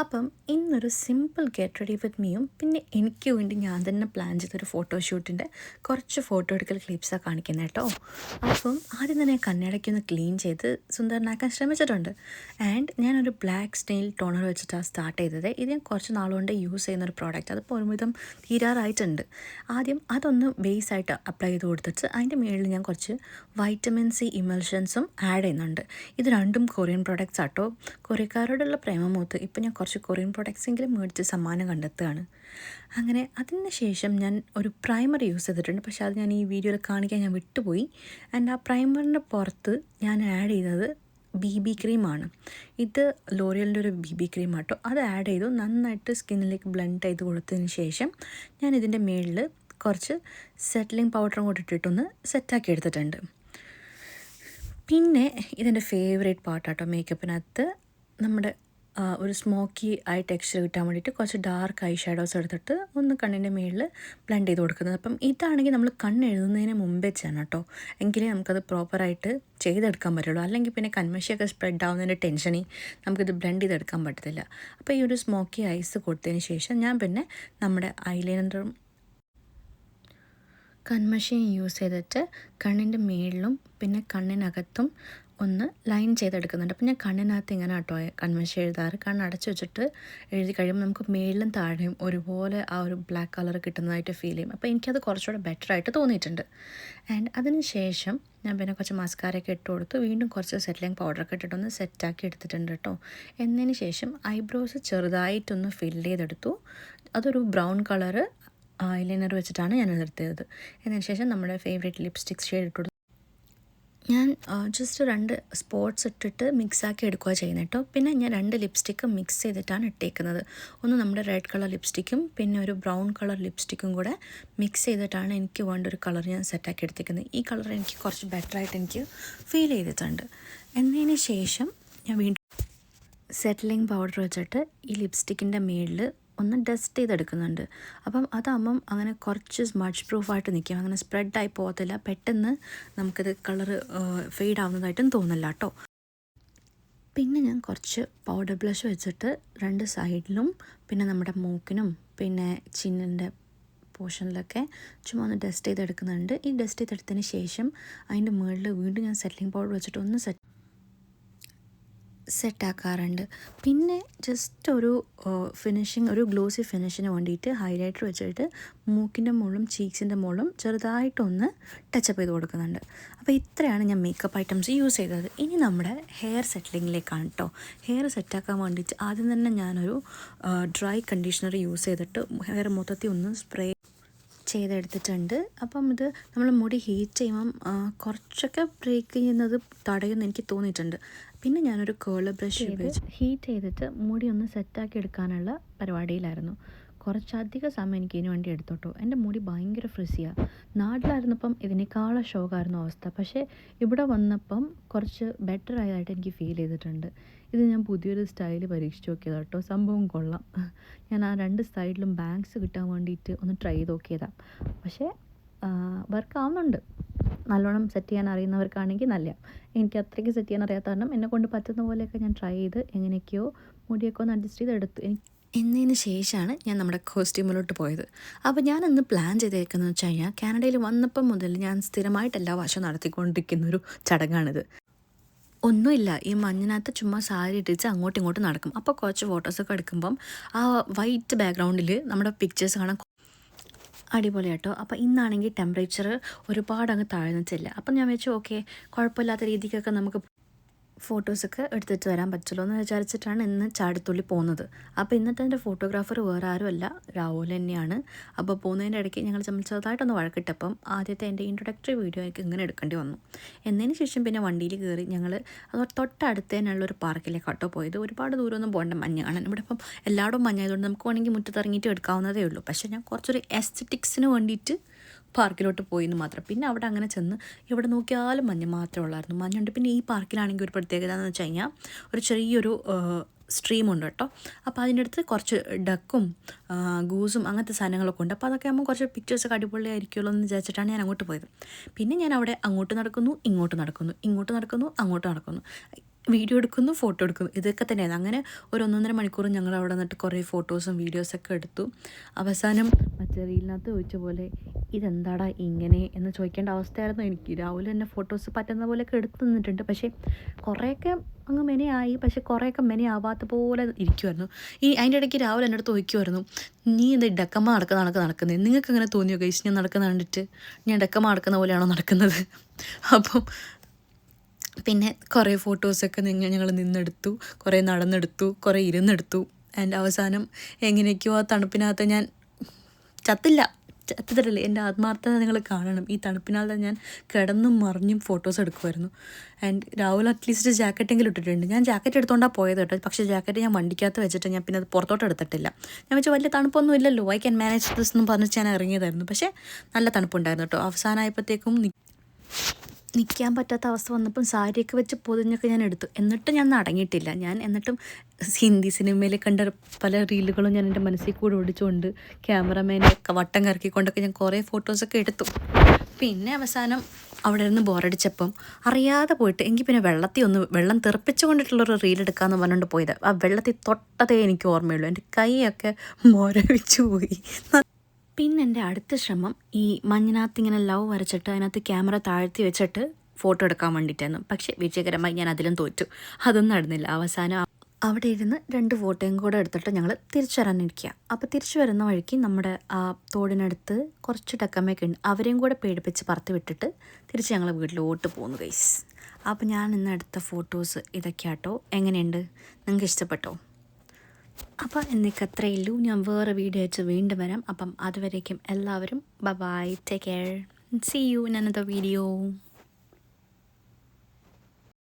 അപ്പം ഇന്നൊരു simple get ready with മീയും പിന്നെ എനിക്ക് വേണ്ടി ഞാൻ തന്നെ പ്ലാൻ ചെയ്തൊരു ഫോട്ടോഷൂട്ടിന്റെ കുറച്ച് ഫോട്ടോ എടുക്കൽ ക്ലിപ്സാണ് കാണിക്കുന്നത് കേട്ടോ അപ്പം ആദ്യം തന്നെ കണ്ണടയ്ക്ക് ഒന്ന് ക്ലീൻ ചെയ്ത് സുന്ദരനാക്കാൻ ശ്രമിച്ചിട്ടുണ്ട്. ആൻഡ് ഞാനൊരു ബ്ലാക്ക് സ്റ്റെയിൽ ടോണർ വെച്ചിട്ടാണ് സ്റ്റാർട്ട് ചെയ്തത്. ഇത് ഞാൻ കുറച്ച് നാളുകൊണ്ട് യൂസ് ചെയ്യുന്ന ഒരു പ്രോഡക്റ്റ് അതിപ്പോൾ ഒരുവിധം തീരാറായിട്ടുണ്ട്. ആദ്യം അതൊന്ന് ബേസ് ആയിട്ട് അപ്ലൈ ചെയ്ത് കൊടുത്തിട്ട് അതിന്റെ മുകളിൽ ഞാൻ കുറച്ച് വൈറ്റമിൻ സി ഇമൽഷൻസും ആഡ് ചെയ്യുന്നുണ്ട്. ഇത് രണ്ടും കൊറിയൻ പ്രോഡക്റ്റ്സ് ആട്ടോ കൊറിയക്കാരോടുള്ള പ്രേമമൂത്ത് ഇപ്പം ഞാൻ കുറച്ച് കൊറിയൻ പ്രോഡക്റ്റ്സ് എങ്കിലും മേടിച്ച് സമ്മാനം കണ്ടെത്തുകയാണ്. അങ്ങനെ അതിന് ശേഷം ഞാൻ ഒരു പ്രൈമർ യൂസ് ചെയ്തിട്ടുണ്ട്. പക്ഷേ അത് ഞാൻ ഈ വീഡിയോയിൽ കാണിക്കാൻ ഞാൻ വിട്ടുപോയി. ആൻഡ് ആ പ്രൈമറിന്റെ പുറത്ത് ഞാൻ ആഡ് ചെയ്തത് ബി ബി ക്രീമാണ് ഇത് ലോറിയലിന്റെ ഒരു ബി ബി ക്രീം ആട്ടോ. അത് ആഡ് ചെയ്തു. നന്നായിട്ട് സ്കിന്നിലേക്ക് ബ്ലെൻഡ് ചെയ്ത് കൊടുത്തതിന് ശേഷം ഞാൻ ഇതിന്റെ മേളിൽ കുറച്ച് സെറ്റിലിംഗ് പൗഡറും കൂടി ഇട്ടിട്ടൊന്ന് സെറ്റാക്കി എടുത്തിട്ടുണ്ട്. പിന്നെ ഇതിന്റെ ഫേവറേറ്റ് പാർട്ടാട്ടോ മേക്കപ്പിനകത്ത് നമ്മുടെ ഒരു സ്മോക്കി ആയി ടെക്സ്ചർ കിട്ടാൻ വേണ്ടിയിട്ട് കുറച്ച് ഡാർക്ക് ഐ ഷാഡോസ് എടുത്തിട്ട് ഒന്ന് കണ്ണിന്റെ മുകളിൽ ബ്ലെൻഡ് ചെയ്ത് കൊടുക്കുന്നത്. അപ്പം ഇതാണെങ്കിൽ നമ്മൾ കണ്ണ് എഴുതുന്നതിന് മുമ്പേ ചെയ്യണം കേട്ടോ. എങ്കിലേ നമുക്കത് പ്രോപ്പറായിട്ട് ചെയ്തെടുക്കാൻ പറ്റുള്ളൂ. അല്ലെങ്കിൽ പിന്നെ കൺമഷിയൊക്കെ സ്പ്രെഡ് ആവുന്നതിന്റെ ടെൻഷനിൽ നമുക്കിത് ബ്ലെൻഡ് ചെയ്തെടുക്കാൻ പറ്റത്തില്ല. അപ്പോൾ ഈ ഒരു സ്മോക്കി ഐസ് കൊടുത്തതിന് ശേഷം ഞാൻ പിന്നെ നമ്മുടെ ഐലൈനറും കൺമശിയും യൂസ് ചെയ്തിട്ട് കണ്ണിന്റെ മേളിലും പിന്നെ കണ്ണിനകത്തും ഒന്ന് ലൈൻ ചെയ്തെടുക്കുന്നുണ്ട്. അപ്പം ഞാൻ കണ്ണിനകത്ത് ഇങ്ങനെ കേട്ടോ കൺവെൻഷൻ എഴുതാറ്. കണ്ണ് അടച്ചു വെച്ചിട്ട് എഴുതി കഴിയുമ്പോൾ നമുക്ക് മേളിലും താഴെയും ഒരുപോലെ ആ ഒരു ബ്ലാക്ക് കളർ കിട്ടുന്നതായിട്ട് ഫീൽ ചെയ്യും. അപ്പോൾ എനിക്കത് കുറച്ചുകൂടെ ബെറ്റർ ആയിട്ട് തോന്നിയിട്ടുണ്ട്. ആൻഡ് അതിന് ശേഷം ഞാൻ പിന്നെ കുറച്ച് മസ്കാരയൊക്കെ ഇട്ട് കൊടുത്തു. വീണ്ടും കുറച്ച് സെറ്റിലിംഗ് പൗഡറൊക്കെ ഇട്ടിട്ടൊന്ന് സെറ്റാക്കി എടുത്തിട്ടുണ്ട് കേട്ടോ. എന്നതിന് ശേഷം ഐബ്രോസ് ചെറുതായിട്ടൊന്ന് ഫില്ല് ചെയ്തെടുത്തു. അതൊരു ബ്രൗൺ കളറ് ഐലൈനർ വെച്ചിട്ടാണ് ഞാൻ നിർത്തിയത് എന്നതിന് ശേഷം നമ്മുടെ ഫേവറേറ്റ് ലിപ്സ്റ്റിക് ഷെയ്ഡ് ഇട്ട് ഞാൻ ജസ്റ്റ് രണ്ട് സ്പോട്ട്സ് ഇട്ടിട്ട് മിക്സാക്കി എടുക്കുക ചെയ്യുന്നത് കേട്ടോ പിന്നെ ഞാൻ രണ്ട് ലിപ്സ്റ്റിക്കും മിക്സ് ചെയ്തിട്ടാണ് ഇട്ടേക്കുന്നത്. ഒന്ന് നമ്മുടെ റെഡ് കളർ ലിപ്സ്റ്റിക്കും പിന്നെ ഒരു ബ്രൗൺ കളർ ലിപ്സ്റ്റിക്കും കൂടെ മിക്സ് ചെയ്തിട്ടാണ് എനിക്ക് വേണ്ട ഒരു കളർ ഞാൻ സെറ്റാക്കി എടുത്തേക്കുന്നത്. ഈ കളർ എനിക്ക് കുറച്ച് ബെറ്ററായിട്ട് എനിക്ക് ഫീൽ ചെയ്തിട്ടുണ്ട്. എന്നതിന് ശേഷം ഞാൻ വീണ്ടും സെറ്റിലിംഗ് പൗഡർ വെച്ചിട്ട് ഈ ലിപ്സ്റ്റിക്കിന്റെ മേളിൽ ഒന്ന് ഡസ്റ്റ് ചെയ്തെടുക്കുന്നുണ്ട്. അപ്പം അതാകുമ്പം അങ്ങനെ കുറച്ച് സ്മഡ്ജ് പ്രൂഫായിട്ട് നിൽക്കും. അങ്ങനെ സ്പ്രെഡായി പോകത്തില്ല. പെട്ടെന്ന് നമുക്കത് കളറ് ഫെയ്ഡ് ആവുന്നതായിട്ടും തോന്നില്ല കേട്ടോ. പിന്നെ ഞാൻ കുറച്ച് പൗഡർ ബ്ലഷ് വെച്ചിട്ട് രണ്ട് സൈഡിലും പിന്നെ നമ്മുടെ മൂക്കിനും പിന്നെ ചിന്നിന്റെ പോർഷനിലൊക്കെ ചുമ്മാ ഒന്ന് ഡസ്റ്റ് ചെയ്തെടുക്കുന്നുണ്ട്. ഈ ഡസ്റ്റ് ചെയ്തെടുത്തതിന് ശേഷം അതിന്റെ മുകളിൽ വീണ്ടും ഞാൻ സെറ്റിലിംഗ് പൗഡർ വെച്ചിട്ട് ഒന്ന് സെറ്റ് സെറ്റാക്കാറുണ്ട്. പിന്നെ ജസ്റ്റ് ഒരു ഫിനിഷിങ് ഒരു ഗ്ലോസി ഫിനിഷിന് വേണ്ടിയിട്ട് ഹൈലൈറ്റർ വെച്ചിട്ട് മൂക്കിന്റെ മുകളിലും ചീക്സിന്റെ മുകളിലും ചെറുതായിട്ടൊന്ന് ടച്ചപ്പ് ചെയ്ത് കൊടുക്കുന്നുണ്ട്. അപ്പോൾ ഇത്രയാണ് ഞാൻ മേക്കപ്പ് ഐറ്റംസ് യൂസ് ചെയ്തത്. ഇനി നമ്മുടെ ഹെയർ സെറ്റിലിങ്ങിലേക്കാണ് കേട്ടോ ഹെയർ സെറ്റാക്കാൻ വേണ്ടിയിട്ട് ആദ്യം തന്നെ ഞാനൊരു ഡ്രൈ കണ്ടീഷണർ യൂസ് ചെയ്തിട്ട് ഹെയർ മൊത്തത്തിൽ ഒന്ന് സ്പ്രേ ചെയ്തെടുത്തിട്ടുണ്ട്. അപ്പം ഇത് നമ്മൾ മുടി ഹീറ്റ് ചെയ്യുമ്പം കുറച്ചൊക്കെ ബ്രേക്ക് ചെയ്യുന്നത് തടയുമെന്ന് എനിക്ക് തോന്നിയിട്ടുണ്ട്. പിന്നെ ഞാനൊരു കേൾ ബ്രഷ് ഉപയോഗിച്ച് ഹീറ്റ് ചെയ്തിട്ട് മുടി ഒന്ന് സെറ്റാക്കി എടുക്കാനുള്ള പരിപാടിയിലായിരുന്നു. കുറച്ചധികം സമയം എനിക്ക് ഇതിനു വേണ്ടി എടുത്തോട്ടോ. എന്റെ മുടി ഭയങ്കര ഫ്രിസിയാണ് നാട്ടിലായിരുന്നപ്പം ഇതിനേക്കാളും ഷോക്കായിരുന്നു അവസ്ഥ. പക്ഷേ ഇവിടെ വന്നപ്പം കുറച്ച് ബെറ്റർ ആയതായിട്ട് എനിക്ക് ഫീൽ ചെയ്തിട്ടുണ്ട്. ഇത് ഞാൻ പുതിയൊരു സ്റ്റൈൽ പരീക്ഷിച്ച് നോക്കിയതാണ് കേട്ടോ. സംഭവം കൊള്ളാം. ഞാൻ ആ രണ്ട് സൈഡിലും ബാങ്ക്സ് കിട്ടാൻ വേണ്ടിയിട്ട് ഒന്ന് ട്രൈ ചെയ്ത് നോക്കിയതാണ് പക്ഷേ വർക്ക് ആവുന്നുണ്ട്. നല്ലോണം സെറ്റ് ചെയ്യാൻ അറിയുന്നവർക്കാണെങ്കിൽ നല്ല. എനിക്ക് അത്രയ്ക്ക് സെറ്റ് ചെയ്യാൻ അറിയാത്ത കാരണം എന്നെ കൊണ്ട് പറ്റുന്ന പോലെയൊക്കെ ഞാൻ ട്രൈ ചെയ്ത് എങ്ങനെയൊക്കെയോ മുടിയൊക്കെ ഒന്ന് അഡ്ജസ്റ്റ് ചെയ്ത് എടുത്തു. എന്നതിന് ശേഷമാണ് ഞാൻ നമ്മുടെ കോസ്റ്റ്യൂമിലോട്ട് പോയത്. അപ്പോൾ ഞാൻ ഇന്ന് പ്ലാൻ ചെയ്തേക്കുന്നത് വെച്ച് കഴിഞ്ഞാൽ കാനഡയിൽ വന്നപ്പം മുതൽ ഞാൻ സ്ഥിരമായിട്ട് എല്ലാ വർഷവും നടത്തിക്കൊണ്ടിരിക്കുന്ന ഒരു ചടങ്ങാണിത്. ഒന്നുമില്ല ഈ മഞ്ഞിനകത്ത് ചുമ്മാ സാരി ഇട്ടിച്ച് അങ്ങോട്ടും ഇങ്ങോട്ടും നടക്കും. അപ്പോൾ കുറച്ച് ഫോട്ടോസൊക്കെ എടുക്കുമ്പം ആ വൈറ്റ് ബാക്ക്ഗ്രൗണ്ടിൽ നമ്മുടെ പിക്ചേഴ്സ് കാണാൻ അടിപൊളി കേട്ടോ അപ്പോൾ ഇന്നാണെങ്കിൽ ടെമ്പറേച്ചർ ഒരുപാട് അങ്ങ് താഴ്ന്നിട്ടില്ല. അപ്പം ഞാൻ വെച്ചു ഓക്കെ കുഴപ്പമില്ലാത്ത രീതിക്കൊക്കെ നമുക്ക് ഫോട്ടോസൊക്കെ എടുത്തിട്ട് വരാൻ പറ്റുള്ളൂ എന്ന് വിചാരിച്ചിട്ടാണ് ഇന്ന് ചാടത്തുള്ളി പോകുന്നത്. അപ്പോൾ ഇന്നത്തെ എന്റെ ഫോട്ടോഗ്രാഫർ വേറെ ആരുമല്ല രാഹുൽ തന്നെയാണ്. അപ്പോൾ പോകുന്നതിന്റെ ഇടയ്ക്ക് ഞങ്ങൾ തമ്മിൽ വഴക്കിട്ടപ്പം ആദ്യത്തെ എന്റെ ഇൻട്രൊഡക്ടറി വീഡിയോ എനിക്ക് ഇങ്ങനെ എടുക്കേണ്ടി വന്നു. എന്നതിന് ശേഷം പിന്നെ വണ്ടിയിൽ കയറി ഞങ്ങൾ അത് തന്നെയുള്ള ഒരു പാർക്കിലേക്ക് കേട്ടോ പോയത്. ഒരുപാട് ദൂരമൊന്നും പോകേണ്ട മഞ്ഞ് കാണാൻ ഇവിടെ ഇപ്പം എല്ലായിടും മഞ്ഞായതുകൊണ്ട് നമുക്ക് വേണമെങ്കിൽ മുറ്റത്തിറങ്ങിയിട്ട് എടുക്കാവുന്നതേ ഉള്ളൂ. പക്ഷേ ഞാൻ കുറച്ചൊരു എസ്തറ്റിക്സിന് വേണ്ടിയിട്ട് പാർക്കിലോട്ട് പോയി എന്ന് മാത്രം. പിന്നെ അവിടെ അങ്ങനെ ചെന്ന് എവിടെ നോക്കിയാലും മഞ്ഞ് മാത്രമേ ഉള്ളായിരുന്നു മഞ്ഞുണ്ട്. പിന്നെ ഈ പാർക്കിലാണെങ്കിൽ ഒരു പ്രത്യേകത എന്ന് വെച്ച് കഴിഞ്ഞാൽ ഒരു ചെറിയൊരു സ്ട്രീം ഉണ്ട് കേട്ടോ. അപ്പോൾ അതിന്റെ അടുത്ത് കുറച്ച് ഡക്കും ഗൂസും അങ്ങനത്തെ സാധനങ്ങളൊക്കെ ഉണ്ട്. അപ്പോൾ അതൊക്കെ ആകുമ്പോൾ കുറച്ച് പിക്ചേഴ്സൊക്കെ അടിപൊളിയായിരിക്കുമല്ലോ എന്ന് വിചാരിച്ചിട്ടാണ് ഞാൻ അങ്ങോട്ട് പോയത്. പിന്നെ ഞാൻ അവിടെ അങ്ങോട്ട് നടക്കുന്നു ഇങ്ങോട്ട് നടക്കുന്നു ഇങ്ങോട്ട് നടക്കുന്നു അങ്ങോട്ട് നടക്കുന്നു. വീഡിയോ എടുക്കുന്നു ഫോട്ടോ എടുക്കുന്നു. ഇതൊക്കെ തന്നെയാണ് അങ്ങനെ ഒരു ഒന്നൊന്നര മണിക്കൂർ ഞങ്ങൾ അവിടെ നിന്നിട്ട് കുറേ ഫോട്ടോസും വീഡിയോസൊക്കെ എടുത്തു. അവസാനം മറ്റേ റീലിനകത്ത് ചോദിച്ച പോലെ ഇതെന്താടാ ഇങ്ങനെ? എന്ന് ചോദിക്കേണ്ട അവസ്ഥയായിരുന്നു എനിക്ക്. രാവിലെ തന്നെ ഫോട്ടോസ് പറ്റുന്ന പോലെയൊക്കെ എടുത്തു നിന്നിട്ടുണ്ട്. പക്ഷേ കുറേയൊക്കെ അങ്ങ് മെനയായി. പക്ഷേ കുറേയൊക്കെ മെനയാവാത്ത പോലെ ഇരിക്കുമായിരുന്നു ഈ അതിന്റെ ഇടയ്ക്ക് രാവിലെ എന്റെ അടുത്ത് ചോദിക്കുമായിരുന്നു നീ എന്താ ഡക്കമ്മ നടക്കുന്ന നടക്ക് നടക്കുന്നത് നിങ്ങൾക്ക് അങ്ങനെ തോന്നിയോ ഗൈസ് ഞാൻ നടക്കുന്ന കണ്ടിട്ട്? ഞാൻ ഡക്കമ്മ നടക്കുന്ന പോലെയാണോ നടക്കുന്നത്? അപ്പം പിന്നെ കുറേ ഫോട്ടോസൊക്കെ നിങ്ങൾ ഞങ്ങൾ നിന്നെടുത്തു കുറേ നടന്നെടുത്തു കുറേ ഇരുന്നെടുത്തു. ആൻഡ് അവസാനം എങ്ങനെയൊക്കെയോ ആ തണുപ്പിനകത്ത് ഞാൻ ചത്തില്ല. ചത്തിട്ടല്ലേ? എന്റെ ആത്മാർത്ഥത നിങ്ങൾ കാണണം. ഈ തണുപ്പിനകത്ത് ഞാൻ കിടന്നും മറിഞ്ഞും ഫോട്ടോസ് എടുക്കുമായിരുന്നു ആൻഡ് രാഹുൽ അറ്റ്ലീസ്റ്റ് ജാക്കറ്റെങ്കിലും ഇട്ടിട്ടുണ്ട്. ഞാൻ ജാക്കറ്റ് എടുത്തോണ്ടാണ് പോയത് കേട്ടോ. പക്ഷേ ജാക്കറ്റ് ഞാൻ വണ്ടിക്കകത്ത് വെച്ചിട്ട് ഞാൻ പിന്നെ അത് പുറത്തോട്ട് എടുത്തിട്ടില്ല. ഞാൻ വെച്ചാൽ വലിയ തണുപ്പൊന്നും ഇല്ലല്ലോ. ഐ ക്യാൻ മാനേജ് ദിസ് എന്ന് പറഞ്ഞിട്ട് ഞാൻ ഇറങ്ങിയതായിരുന്നു. പക്ഷേ നല്ല തണുപ്പുണ്ടായിരുന്നു കേട്ടോ. അവസാനമായപ്പോഴത്തേക്കും നിൽക്കാൻ പറ്റാത്ത അവസ്ഥ വന്നപ്പം സാരിയൊക്കെ വെച്ച് പൊതിഞ്ഞൊക്കെ ഞാൻ എടുത്തു. എന്നിട്ട് ഞാൻ അടങ്ങിയിട്ടില്ല ഞാൻ എന്നിട്ടും ഹിന്ദി സിനിമയിൽ കണ്ട പല റീലുകളും ഞാൻ എന്റെ മനസ്സിൽ കൂടെ ഓടിച്ചുകൊണ്ട് ക്യാമറമാനെ വട്ടം കറക്കിക്കൊണ്ടൊക്കെ ഞാൻ കുറേ ഫോട്ടോസൊക്കെ എടുത്തു. പിന്നെ അവസാനം അവിടെ നിന്ന് ബോറടിച്ചപ്പം അറിയാതെ പോയിട്ട് എങ്കിൽ പിന്നെ വെള്ളത്തിൽ ഒന്ന് വെള്ളം തെറിപ്പിച്ചു കൊണ്ടിട്ടുള്ളൊരു റീൽ എടുക്കാമെന്ന് പറഞ്ഞുകൊണ്ട് പോയത്. ആ വെള്ളത്തിൽ തൊട്ടതേ എനിക്ക് ഓർമ്മയുള്ളൂ. എന്റെ കൈയൊക്കെ മൊരവിച്ചു പോയി. പിന്നെ എന്റെ അടുത്ത ശ്രമം ഈ മഞ്ഞിനകത്ത് ഇങ്ങനെ ലവ് വരച്ചിട്ട് അതിനകത്ത് ക്യാമറ താഴ്ത്തി വെച്ചിട്ട് ഫോട്ടോ എടുക്കാൻ വേണ്ടിയിട്ടായിരുന്നു. പക്ഷേ വിജയകരമായി ഞാൻ അതിലും തോറ്റു. അതൊന്നും നടന്നില്ല. അവസാനം അവിടെ ഇരുന്ന് രണ്ട് ഫോട്ടോയും കൂടെ എടുത്തിട്ട് ഞങ്ങൾ തിരിച്ചു വരാനിരിക്കുക അപ്പോൾ തിരിച്ചു വരുന്ന വഴിക്ക് നമ്മുടെ ആ തോടിനടുത്ത് കുറച്ച് ടക്കമ്മയൊക്കെ ഉണ്ട്. അവരെയും കൂടെ പേടിപ്പിച്ച് പറത്ത് വിട്ടിട്ട് തിരിച്ച് ഞങ്ങൾ വീട്ടിലോട്ട് പോകുന്നു ഗൈസ് അപ്പോൾ ഞാൻ ഇന്ന് എടുത്ത ഫോട്ടോസ് ഇതൊക്കെയാട്ടോ. എങ്ങനെയുണ്ട്? നിങ്ങൾക്ക് ഇഷ്ടപ്പെട്ടോ? അപ്പോൾ എന്നേക്ക് അത്രയേ ഞാൻ വേറെ വീഡിയോ വെച്ച് വീണ്ടും വരാം. അപ്പം അതുവരേക്കും എല്ലാവരും. Bye bye take care see you in another video